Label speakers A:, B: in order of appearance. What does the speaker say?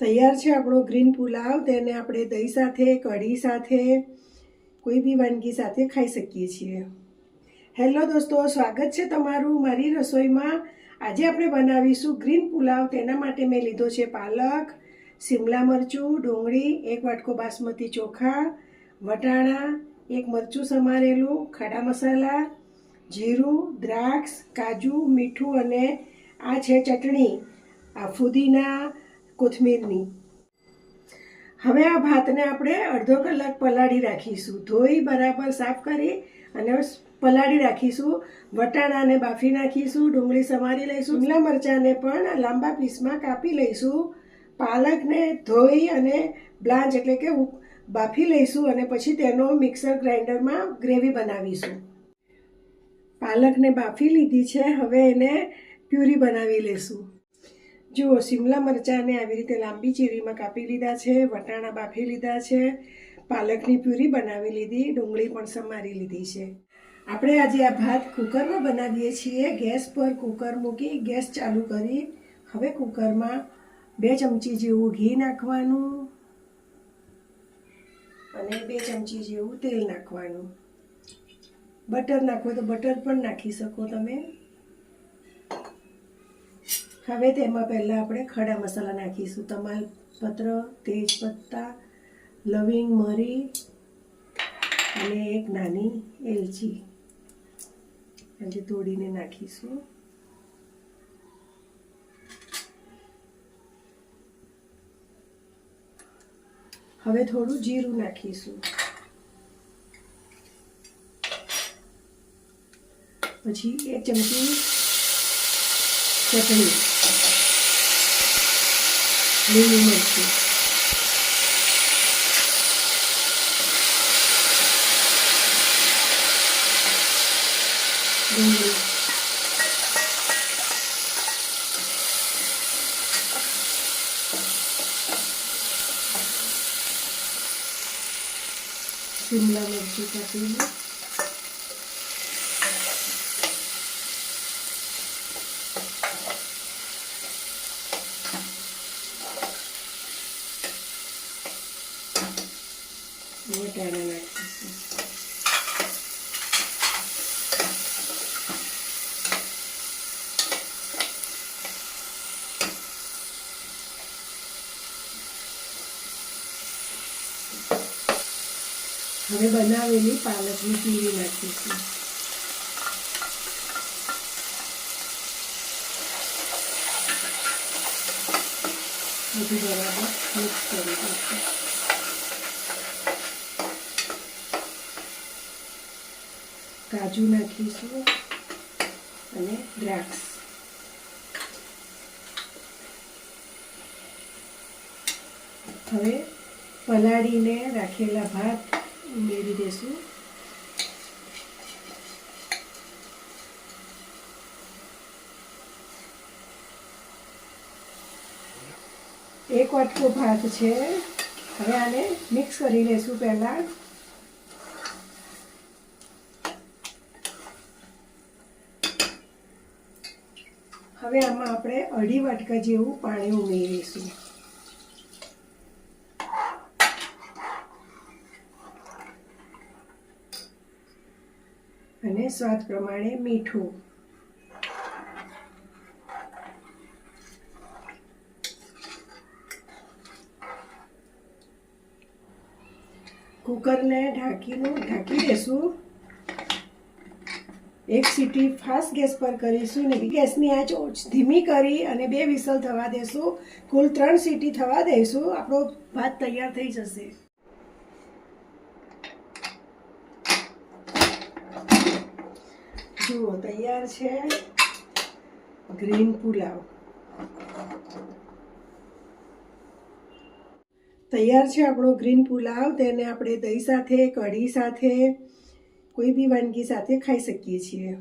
A: તૈયાર છે આપણો ગ્રીન પુલાવ, તેને આપણે દહીં સાથે, કઢી સાથે, કોઈ બી વાનગી સાથે ખાઈ શકીએ છીએ. હેલો દોસ્તો, સ્વાગત છે તમારું મારી રસોઈમાં. આજે આપણે બનાવીશું ગ્રીન પુલાવ. તેના માટે મેં લીધો છે પાલક, સિમલા મરચું, ડુંગળી, એક વાટકો બાસમતી ચોખા, વટાણા, એક મરચું સમારેલું, ખાડા મસાલા, જીરું, દ્રાક્ષ, કાજુ, મીઠું અને આ છે ચટણી. આ ફુદીના કોથમીરની હવે આ ભાતને આપણે અડધો કલાક પલાળી રાખીશું. ધોઈ બરાબર સાફ કરી અને પલાળી રાખીશું. વટાણાને બાફી નાખીશું. ડુંગળી સમારી લઈશું. લીલા મરચાંને પણ લાંબા પીસમાં કાપી લઈશું. પાલકને ધોઈ અને બ્લાન્ચ એટલે કે બાફી લઈશું અને પછી તેનો મિક્સર ગ્રાઇન્ડરમાં ગ્રેવી બનાવીશું. પાલકને બાફી લીધી છે. હવે એને પ્યુરી બનાવી લેશું. જુઓ, શિમલા મરચાંને આવી રીતે લાંબી ચીરીમાં કાપી લીધા છે, વટાણા બાફી લીધા છે, પાલકની પ્યુરી બનાવી લીધી, ડુંગળી પણ સમારી લીધી છે. આપણે આજે આ ભાત કુકરમાં બનાવીએ છીએ, ગેસ પર કુકર મૂકી ગેસ ચાલુ કરી. હવે કુકરમાં બે ચમચી જેવું ઘી નાખવાનું અને બે ચમચી જેવું તેલ નાખવાનું. બટર નાખવો તો બટર પણ નાખી શકો તમે. હવે તેમાં પહેલાં આપણે ખડા મસાલા નાખીશું. તમાલપત્ર તેજપત્તા લવિંગ મરી અને એક નાની એલચી. એલચી તોડીને નાખીશું. હવે થોડું જીરું નાખીશું. પછી એક ચમચી ચટણી લીલું મરચું ડુંગળી શિમલા મરચું કાપીને વટાણા નાખીશું હવે બનાવેલી પાલકની પ્યુરી નાખીશું. બધું બરાબર મિક્સ કરી દઈશું કાજુ નાખીશું અને દ્રાક્ષ. હવે પલાળીને રાખેલા ભાત ઉમેરી દેશું. એક વાટકો ભાત છે. હવે આને મિક્સ કરી લેશું પહેલાં. હવે આમાં આપણે અઢી વાટકા જેવું પાણી ઉમેરીશું. અને સ્વાદ પ્રમાણે મીઠું. કુકરને ઢાંકીને, ઢાંકી દેશું. એક સીટી ફાસ્ટ ગેસ પર કરીશું ને ગેસની આંચ ધીમી કરી અને બે વિસલ થવા દેશું. કુલ ત્રણ સીટી થવા દઈશું આપણો ભાત તૈયાર થઈ જશે. જુઓ, તૈયાર છે ગ્રીન પુલાવ. તૈયાર છે આપણો ગ્રીન પુલાવ. તેને આપણે દહીં સાથે, કઢી સાથે કોઈ બી વાનગી સાથે ખાઈ શકીએ છીએ.